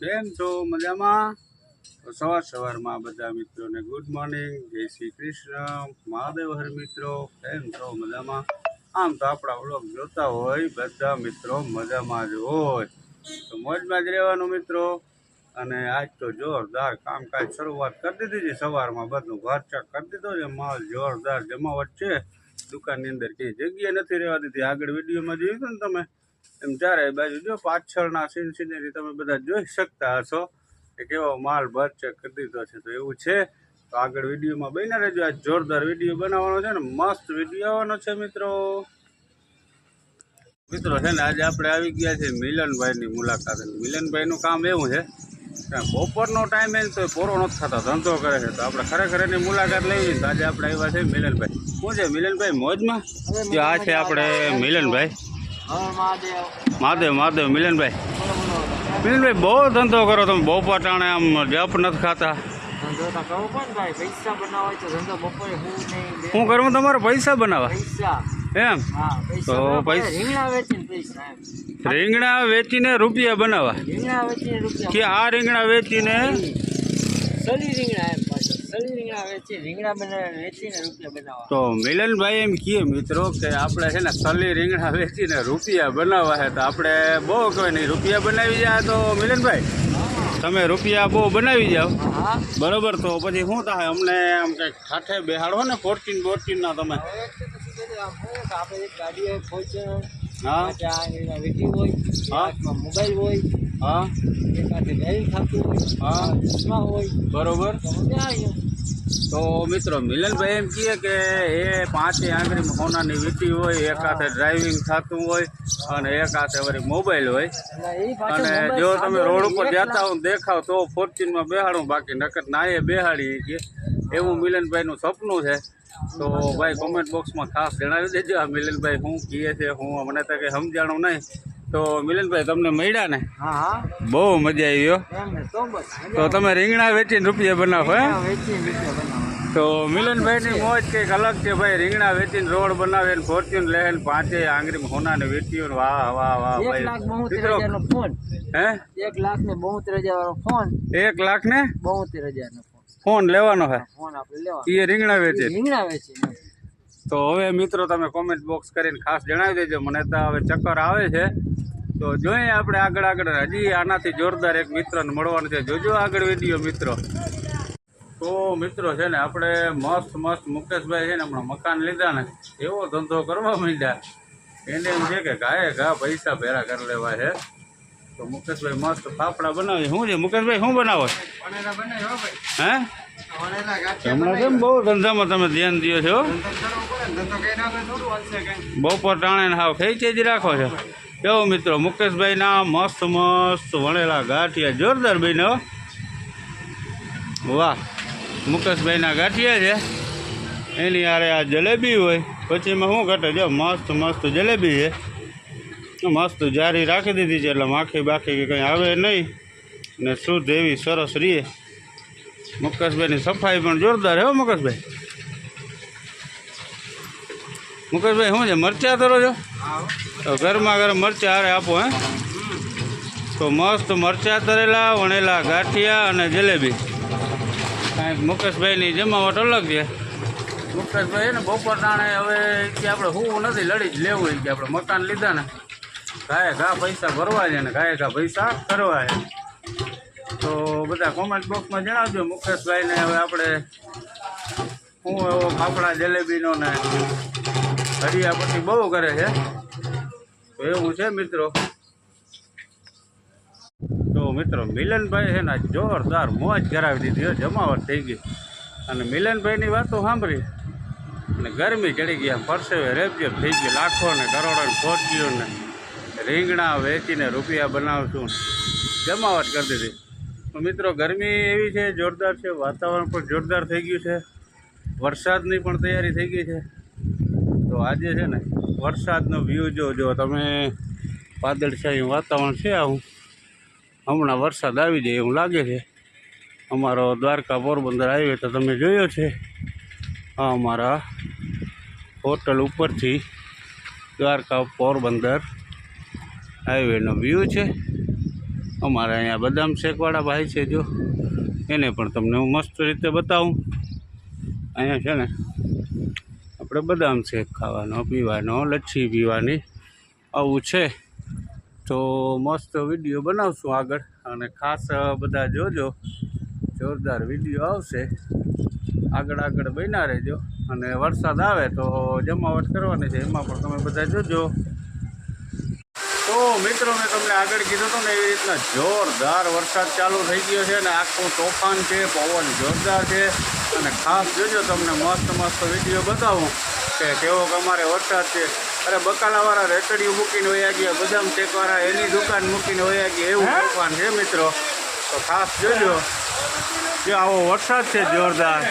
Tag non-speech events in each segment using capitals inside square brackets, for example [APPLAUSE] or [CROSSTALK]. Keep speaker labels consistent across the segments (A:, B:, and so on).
A: કેમ છો? મજામાં? તો સવાર સવારમાં બધા મિત્રોને ગુડ મોર્નિંગ. જય શ્રી કૃષ્ણ. મહાદેવ હર મિત્રો. કેમ છો? મજામાં? આમ તો આપણા વ્લોગ જોતા હોય, બધા મિત્રો મજામાં જ હોય. તો મોજમાં જ રહેવાનું મિત્રો. અને આજ તો જોરદાર કામકાજ શરૂઆત કરી દીધી છે સવારમાં. બધું ઘર કરી દીધો છે. માલ જોરદાર જમાવટ છે. દુકાનની અંદર કઈ જગ્યા નથી રહેવા દીધી. આગળ વિડીયોમાં જોયું હતું ને તમે? એમ ચારે બાજુ જો પાછળના સીન સિનેરી તમે બધા જોઈ શકતા હશો કે કેવો માલ ભરચક કરી દીધો છે. તો એવું છે. તો આગળ વિડીયોમાં બન્યા રહેજો. આ જોરદાર વીડિયો બનાવવાનો છે ને મસ્ત વીડિયો આવવાનો છે મિત્રો. મિત્રો છે ને આજે આપણે આવી ગયા છે મિલનભાઈની મુલાકાત. મિલનભાઈનું કામ એવું છે બપોરનો ટાઈમ એ તો પોરો નથી થતો ધંધો કરે છે. તો આપણે ખરેખર એની મુલાકાત લેવી તો આજે આપણે આવ્યા છે મિલનભાઈ. શું છે મિલનભાઈ મોજમાં? આ છે આપણે મિલનભાઈ.
B: મહાદેવ
A: મહાદેવ મિલનભાઈ. મિલનભાઈ બહુ ધંધો કરો તમે બહુ ટાણે આમ જપ નથી ખાતા.
B: હું
A: કરું તમારે પૈસા બનાવવા? એમ? તો પૈસા-
B: રીંગણા વેચીને
A: રૂપિયા બનાવવા. કે આ રીંગણા વેચીને
B: રીંગણા એમ રીંગણા વેચી રીંગણા બનાવે વેચીને રૂપિયા બનાવવા.
A: તો મિલનભાઈ એમ કહે મિત્રો કે આપણે છે ને સલી રીંગણા વેચીને રૂપિયા બનાવવા છે તો આપણે બહુ કહેવાય નહીં. રૂપિયા બનાવી જાય તો મિલનભાઈ તમે રૂપિયા બહુ બનાવી જાઓ. બરોબર તો પછી શું થાય? અમને આમ કંઈક ઠાઠે બેહાડો ને ફોર્ટીન બોર્ટીનના તમે.
B: આપણે ગાડી હોય
A: હા.
B: મોબાઈલ હોય
A: હા. હા. બરોબર.
B: તો
A: મિત્રો મિલનભાઈ એમ કહે કે એ પાંચે આંગળી સોનાની વીતી હોય એક હાથે ડ્રાઇવિંગ થતું હોય અને એક હાથે વળી મોબાઈલ હોય.
B: એ
A: અને જો તમે રોડ ઉપર જતા હોય દેખાવ તો ફોર્ચ્યુનમાં બેહાડું બાકી નકર નાએ બેહાડી કે. એવું મિલનભાઈનું સપનું છે. તો ભાઈ કોમેન્ટ બોક્સમાં ખાસ જણાવી દેજો આ મિલનભાઈ હું કહે છે હું મને તો કંઈ સમજાણું નહીં. તો મિલનભાઈ તમને મળ્યા ને? બહુ મજા આવી
B: તો
A: તમે રીંગણા વેચીને રૂપિયા બનાવો હે? તો મિલનભાઈની મોજ કંઈક અલગ છે ભાઈ. રીંગણા વેચીને રોડ બનાવે ને ફોર્ચ્યુન લે ને પાંચે આંગળી હોના ને ને વાહ વાહ વાહ ભાઈ.
B: નો ફોન
A: હે?
B: એક લાખ ને બોતેર હજાર વાળો ફોન
A: એક લાખ ને
B: બોતેર હજાર નો ફોન
A: ફોન લેવાનો હે?
B: ફોન આપણે લેવાનો.
A: એ રીંગણા વેચે.
B: રીંગણા વેચી
A: તો હવે મિત્રો તમે કોમેન્ટ બોક્સ કરીને ખાસ જણાવી દેજો. મને તો હવે ચક્કર આવે છે. તો જોઈએ આપણે આગળ આગળ. હજી આનાથી જોરદાર એક મિત્રને મળવાનું છે. જોજો આગળ વીડિયો મિત્રો. તો મિત્રો છે ને આપણે મસ્ત મસ્ત મુકેશભાઈ છે ને હમણાં મકાન લીધા ને એવો ધંધો કરવા માંડ્યા. એને એમ છે કે ગાયે ઘા પૈસા ભેરા કરી લેવા છે. તો મુકેશભાઈ મસ્ત ફાફડા બનાવે. શું છે? મુકેશભાઈ શું બનાવો છો? હે? હમણાં કેમ બહુ ધંધામાં તમે ધ્યાન દો છો બપોર ટાણે હાવ ખેંચે જ રાખો છો. કેવો મિત્રો મુકેશભાઈના મસ્ત મસ્ત વણેલા ગાંઠિયા જોરદાર બન્યો વાહ મુકેશભાઈના ગાંઠિયા છે. એની હારે આ જલેબી હોય. પછી એમાં શું ઘટે? જો મસ્ત મસ્ત જલેબી છે. મસ્ત જારી રાખી દીધી છે એટલે માખી બાખી કે કંઈ આવે નહીં. ને શુદ્ધ એવી સરસ રીએ. મુકેશભાઈની સફાઈ પણ જોરદાર હે મુકેશભાઈ. મુકેશભાઈ, શું છે, મરચા ધરો છો? તો ગરમા ગરમ મરચા હારે આપો, હે. તો મસ્ત મરચા તરેલા, વણેલા ગાંઠિયા અને જલેબી. કાંઈક મુકેશભાઈની જમાવટ અલગ છે. મુકેશભાઈ ને, બપોર ટાણે હવે કે આપણે હું નથી, લડી જ લેવું કે આપણે મકાન લીધા ને. ગાય ઘા પૈસા ભરવા છે ને, ગાય ઘા પૈસા કરવા છે. તો બધા કોમેન્ટ બોક્સમાં જણાવજો. મુકેશભાઈને હવે આપણે હું એવો ફાફડા જલેબીનો ને હરિયા પછી બહુ કરે છે. તો એવું છે મિત્રો. તો મિત્રો, મિલનભાઈ છે ને જોરદાર મોજ કરાવી દીધી જમાવટ થઈ ગઈ. અને મિલનભાઈની વાતો સાંભળી. અને ગરમી ચડી આમ પરસેવે રેપિયર થઈ ગઈ, લાખો ને કરોડો ને ફોર્ચ્યુન ને રીંગણા વેચીને રૂપિયા બનાવશું જમાવટ કરી દીધી. તો મિત્રો, ગરમી એવી છે, જોરદાર છે, વાતાવરણ પણ જોરદાર થઈ ગયું છે. વરસાદની પણ તૈયારી થઈ ગઈ છે. તો આજે છે ને, વરસાદનો વ્યૂ જો જો તમે વાદળછાયું વાતાવરણ છે આવું. હમણાં વરસાદ આવી જાય એવું લાગે છે. અમારો દ્વારકા પોરબંદર હાઈવે તો તમે જોયો છે. આ અમારા હોટલ ઉપરથી દ્વારકા પોરબંદર હાઈવેનો વ્યૂ છે. અમારે અહીંયા બદામ શેકવાળા ભાઈ છે જો. એને પણ તમને હું મસ્ત રીતે બતાવું. અહીંયા છે ને, આપણે બદામ શેક ખાવાનો, પીવાનો, લચ્છી પીવાની. આવું છે. તો મસ્ત વીડિયો બનાવશું આગળ. અને ખાસ બધા જોજો, જોરદાર વીડિયો આવશે. આગળ આગળ બન્યા રહેજો. અને વરસાદ આવે તો જમાવટ કરવાની છે. એમાં પણ તમે બધા જોજો. તો મિત્રો મેં તમને આગળ કીધું હતું ને એવી રીતના જોરદાર વરસાદ ચાલુ થઈ ગયો છે અને આખું તોફાન છે પવન જોરદાર છે. અને ખાસ જોજો તમને મસ્ત મસ્ત વીડિયો બતાવું કે કેવો અમારે વરસાદ છે. અરે બકાલાવાળા રેકડીઓ મૂકીને વયા ગયા બદામ ટેકવાળા એની દુકાન મૂકીને વયા ગયા એવું તોફાન છે મિત્રો. તો ખાસ જોજો કે આવો વરસાદ છે જોરદાર.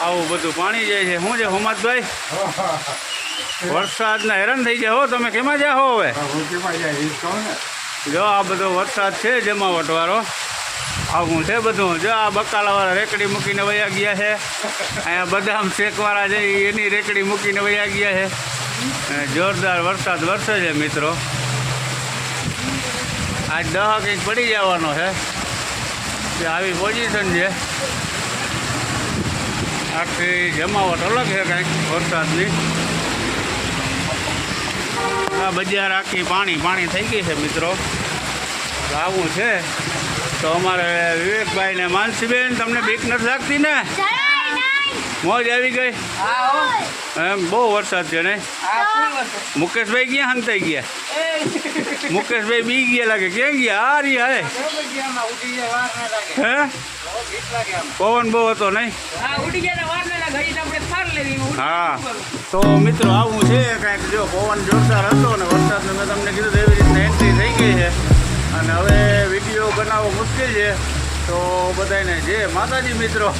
A: આવું બધું પાણી જાય છે. શું છે હોમાદભાઈ? [LAUGHS] વરસાદના હેરાન થઈ જાય હો તમે કેમાં જાઓ હવે? જો આ બધો વરસાદ છે જમાવટવાળો આવું છે બધું. જો આ બકાલાવાળા રેકડી મૂકીને વયા ગયા છે. અહીંયા બદામ શેકવાળા છે એની રેકડી મૂકીને વયા ગયા છે. જોરદાર વરસાદ વરસે છે મિત્રો. આજ દહ કંઈક પડી જવાનો છે. આવી પોઝિશન છે. આખી જમાવટ અલગ છે કંઈક વરસાદની. આ બજાર આખી પાણી પાણી થઈ ગઈ છે, મિત્રો. આવું છે. તો અમારે વિવેકભાઈ ને માનસીબેન, તમને બીક નથી લાગતી ને? મોજ આવી ગઈ? એમ બહુ વરસાદ છે ને? મુકેશભાઈ ક્યાં હંતાઈ ગયા? મુકેશભાઈ બી ગયા લાગે. ક્યાં ગયા? આ રી હે? પવન બહુ હતો નહીં? હા. તો મિત્રો, આવું છે કાંઈક જો પવન જોરદાર હતો ને વરસાદને મેં તમને કીધું એવી રીતના એન્ટ્રી થઈ ગઈ છે. અને હવે વીડિયો બનાવવો મુશ્કેલ છે. તો બધાને જે માતાજી મિત્રો